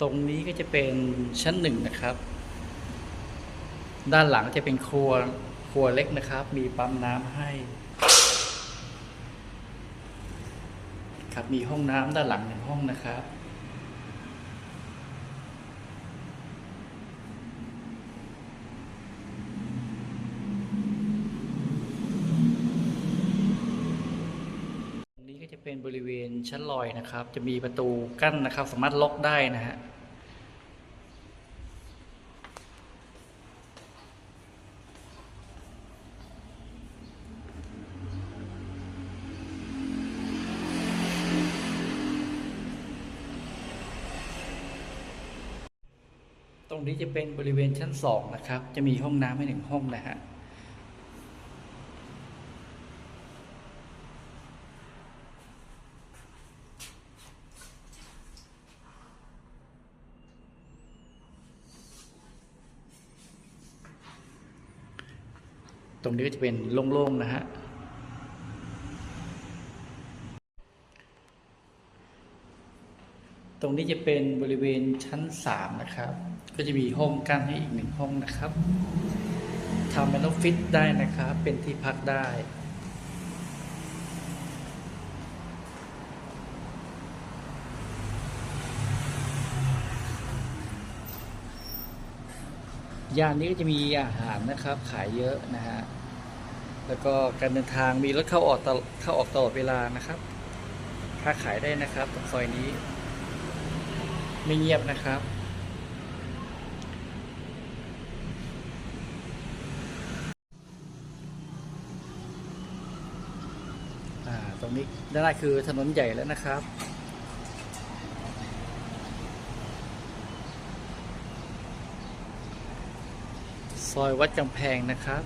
ตรงนี้ก็จะเป็นชั้นหนึ่งนะครับ ด้านหลังจะเป็นครัวครัวเล็กนะครับ มีปั๊มน้ำให้ ครับมีห้องน้ำด้านหลังหนึ่งห้องนะครับ ตรงนี้ก็จะเป็น บริเวณชั้นลอยนะครับ จะมีประตูกั้นนะครับ สามารถล็อกได้นะฮะตรงนี้จะเป็นบริเวณชั้นสองนะครับ จะมีห้องน้ำให้หนึ่งห้องนะฮะ ตรงนี้ก็จะเป็นโล่งๆนะฮะตรงนี้จะเป็นบริเวณชั้นสามนะครับ ก็จะมีห้องกั้นให้อีกหนึ่งห้องนะครับทำเป็นออฟฟิศได้นะครับ เป็นที่พักได้ ย่านนี้ก็จะมีอาหารนะครับขายเยอะนะฮะแล้วก็การเดินทางมีรถเข้าออกตลเข้าออกตลอดเวลานะครับค้าขายได้นะครับตรงซอยนี้ ไม่เงียบนะครับอ่าตรงนี้ด้านหน้าคือถนนใหญ่แล้วนะครับ ซอยวัดกำแพงนะครับ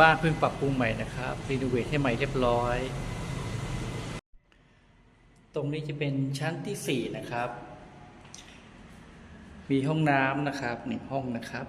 บ้านเพิ่งปรับปรุงใหม่นะครับรีโนเวทให้ใหม่เรียบร้อย ตรงนี้จะเป็นชั้นที่สี่นะครับ มีห้องน้ำนะครับหนึ่งห้องนะครับ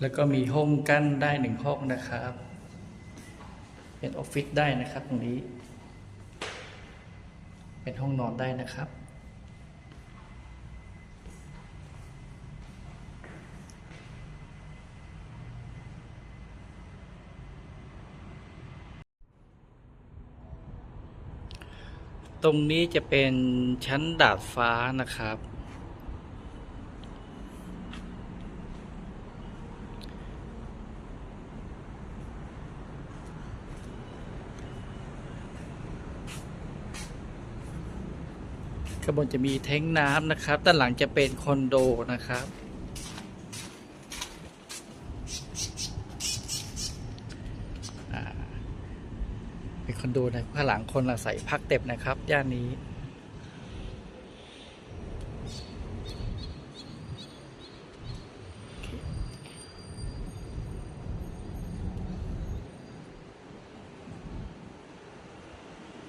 แล้วก็มีห้องกั้นได้หนึ่งห้องนะครับ เป็นออฟฟิศได้นะครับตรงนี้ เป็นห้องนอนได้นะครับ ตรงนี้จะเป็นชั้นดาดฟ้านะครับ ข้างบนจะมีแท้งน้ำนะครับด้านหลังจะเป็นคอนโดนะครับ เป็นคอนโดนะข้างหลังคนอาศัยพักเต็บนะครับ ย่านนี้